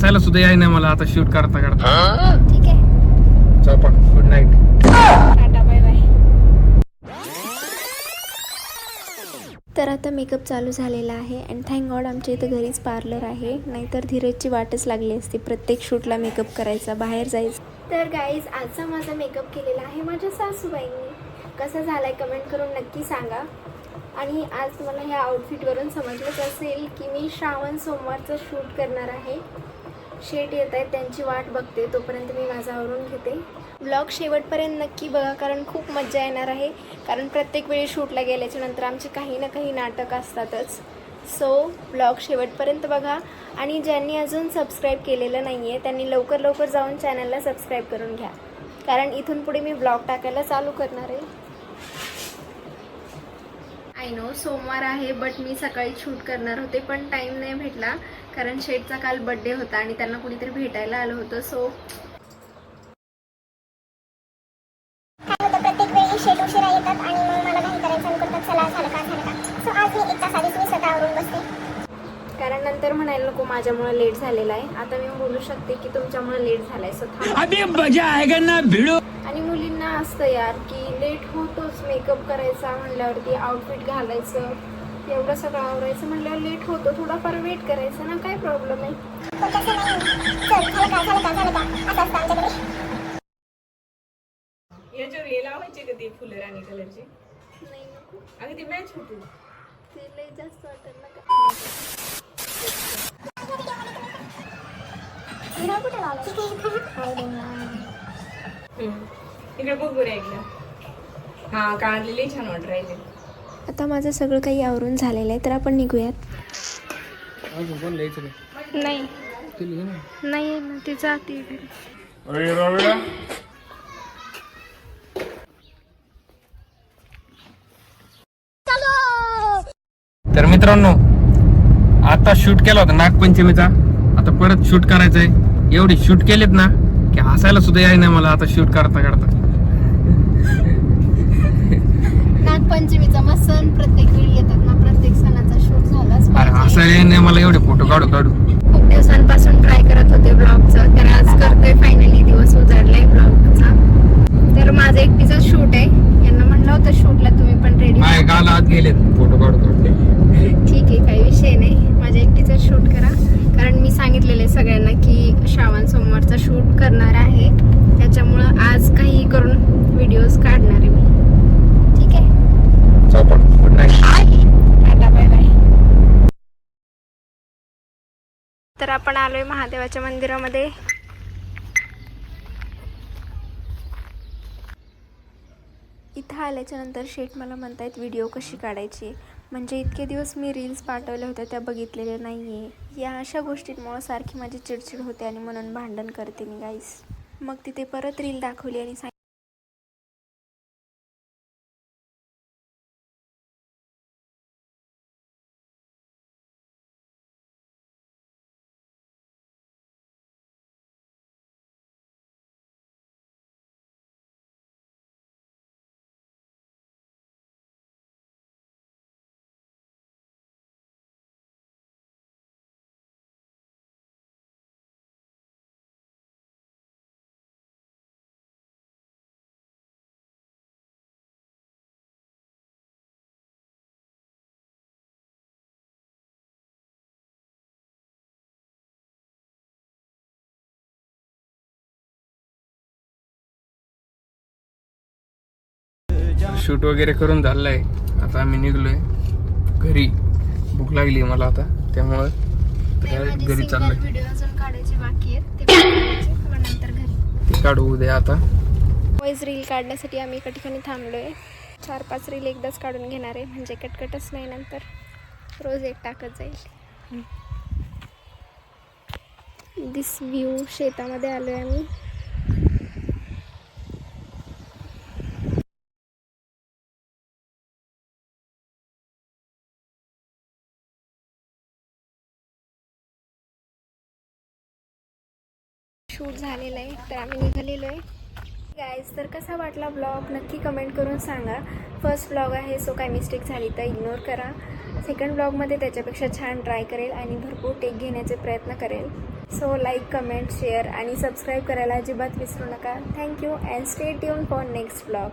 हसायला सुद्धा याय नाही मला आता शूट करता करता. ठीक आहे. चौपा good night tata bye bye तर आता मेकअप चालू झालेला आहे अँड थँक गॉड आमच्या इथं घरीच पार्लर आहे. नाहीतर धीरजची वाटच लागली असती. प्रत्येक शूटला मेकअप करायचा बाहेर जायचं. तर गाईज आजचा माझा मेकअप केलेला आहे माझ्या सासूबाईंनी. कसा झाला आहे कमेंट करून नक्की सांगा. आणि आज तुम्हाला ह्या आउटफिटवरून समजलंच असेल की मी श्रावण सोमवारचं शूट करणार आहे. शेट येत आहेत त्यांची वाट बघते तोपर्यंत मी माझा आवरून घेते. ब्लॉग शेवटपर्यंत नक्की बघा कारण खूप मज्जा येणार आहे. कारण प्रत्येक वेळी शूटला गेल्याच्यानंतर आमचे काही ना काही नाटक असतातच. सो ब्लॉग शेवटपर्यंत बघा. आणि ज्यांनी अजून सबस्क्राईब केलेलं नाही आहे त्यांनी लवकर लवकर जाऊन चॅनलला सबस्क्राईब करून घ्या. कारण इथून पुढे मी ब्लॉग टाकायला चालू करणार आहे. आय नो सोमवार आहे बट मी सकाळी शूट करणार होते पण टाईम नाही भेटला कारण शेठचा काल बड्डे होता आणि त्यांना कुणीतरी भेटायला आलं होतं सो प्रत्येक वेळी शेट उशिरा येतात आणि मग मला काही करायचं आणि करतात चला झालं का झालं का सो आज मी एक तास आधीच मी स्वतः आवरून बसते नंतर म्हणायला नको माझ्यामुळे लेट झालेला आहे. आता मी बोलू शकते की तुमच्यामुळे लेट झालाय सो थांबा. अभी मजा आएगा ना भिड़ो. आणि मुलींना असतं यार की लेट होतोच मेकअप करायचा म्हणल्यावरती आउटफिट घालायचं एवढं सगळं आवरायचं म्हणल्यावर लेट होतो थोडाफार वेट करायचं ना काय प्रॉब्लेम आहे? याच्यावर हे लावायचे का ते फुलं राणी कलरचे नाही नको. अगं ती मॅच होती ते लय जास्त वाटत ना का? हिरा कुठे लावलं इकडे बघ बरं एकदा. हा कानातले लई छान वाटत राहिले आता माझं सगळं काही आवरून झालेलं आहे तर आपण निघूयात. नाही. नाही ना ती जाते अरे तर मित्रांनो आता शूट केला होता नागपंचमीचा. आता परत शूट करायचंय. एवढे शूट केलेत ना की हसायला सुद्धा याय नाही मला आता शूट करता करता. नागपंचमीचा मग सण प्रत्येक वेळी येतात ना प्रत्येक सणाचा शूट झालाच अरे पाहिजे. हसायला याय नाही मला एवढे फोटो काढू काढू. खूप दिवसांपासून ट्राय करत होते ब्लॉगचं तर आज करतोय फायनली दिवस उजाडलाय ब्लॉगचा तर माझं एकटीचं शूट आहे यांना म्हणलं होतं शूटला तुम्ही पण रेडी माय गाल आत गेलेत फोटो काढू काढू ठीक आहे काही विषय नाही माझ्या एकटीचं शूट करा कारण मी सांगितलेलं आहे सगळ्यांना की श्रावण सोमवारचा शूट करणार आहे. त्याच्यामुळं आज काही करून व्हिडिओज काढणार आहे मी. ठीक आहे? गुड नाईट तर आपण आलोय महादेवाच्या मंदिरामध्ये. इथं आल्याच्यानंतर शेठ मला म्हणतायत व्हिडिओ कशी काढायची? म्हणजे इतके दिवस मी रील्स पाठवल्या होत्या त्या बघितलेल्या नाही आहे या अशा गोष्टींमुळं सारखी माझी चिडचिड होते आणि म्हणून भांडण करते मी गाईस मग तिथे परत रील दाखवली आणि सांग शूट वगैरे करून झालंय. आता आम्ही निघलोय घरी. भूक लागली मला आता त्यामुळं घरी चाललोय. व्हिडिओ अजून काढायचे बाकी आहेत ते काढायचे, मग नंतर घरी. ते काढू उद्या आता. वॉइस रील काढण्यासाठी आम्ही एका ठिकाणी थांबलोय. चार पाच रील एकदाच काढून घेणार आहे म्हणजे कटकटच नाही नंतर. रोज एक टाकत जाईल. दिस व्ह्यू शेतामध्ये आलोय आम्ही. शूट झालेलं आहे तर आम्ही निघालेलो आहे. गायज तर कसा वाटला ब्लॉग नक्की कमेंट करून सांगा. फर्स्ट ब्लॉग आहे सो काय मिस्टेक झाली तर इग्नोर करा. सेकंड ब्लॉगमध्ये त्याच्यापेक्षा छान ट्राय करेल आणि भरपूर टेक घेण्याचे प्रयत्न करेल. सो लाईक कमेंट शेअर आणि सबस्क्राईब करायला अजिबात विसरू नका. Thank you and stay tune for next blog